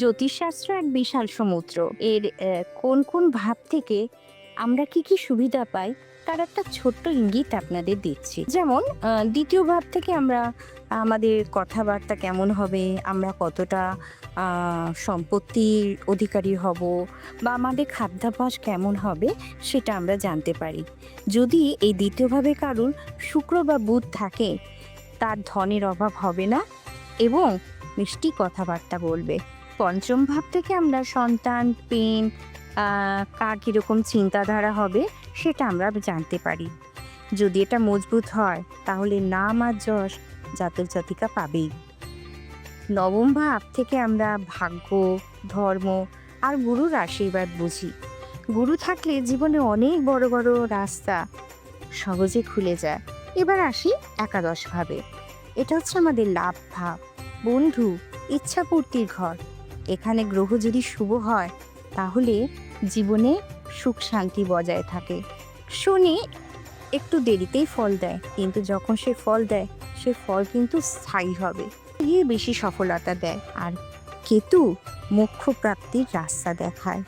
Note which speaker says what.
Speaker 1: জ্যোতিষশাস্ত্র এক বিশাল সমুদ্র। এর কোন কোন ভাব থেকে আমরা কি কি সুবিধা পাই, তার একটা ছোট্ট ইঙ্গিত আপনাদের দিচ্ছি। যেমন দ্বিতীয় ভাব থেকে আমরা আমাদের কথাবার্তা কেমন হবে, আমরা কতটা সম্পত্তির অধিকারী হব, বা আমাদের খাদ্যাভ্যাস কেমন হবে, সেটা আমরা জানতে পারি। যদি এই দ্বিতীয়ভাবে কারুর শুক্র বা বুধ থাকে, তার ধনের অভাব হবে না, এবং মিষ্টি কথাবার্তা বলবে। পঞ্চম ভাব থেকে আমরা সন্তান পেন কার কীরকম চিন্তাধারা হবে সেটা আমরা জানতে পারি। যদি এটা মজবুত হয়, তাহলে নাম আর যশ জাতক জাতিকা পাবেই। নবম ভাব থেকে আমরা ভাগ্য, ধর্ম আর গুরুর আশীর্বাদ বুঝি। গুরু থাকলে জীবনে অনেক বড় বড় রাস্তা সহজে খুলে যায়। এবার আসি একাদশ ভাবে। এটা হচ্ছে আমাদের লাভ ভাব। বন্ধু, ইচ্ছাপূর্তির ঘর। এখানে গ্রহ যদি শুভ হয়, তাহলে জীবনে সুখ শান্তি বজায় থাকে। শনি একটু দেরিতেই ফল দেয়, কিন্তু যখন সে ফল দেয়, সে ফল কিন্তু স্থায়ী হবে। বেশি সফলতা দেয়, আর কেতু মোক্ষ প্রাপ্তির রাস্তা দেখায়।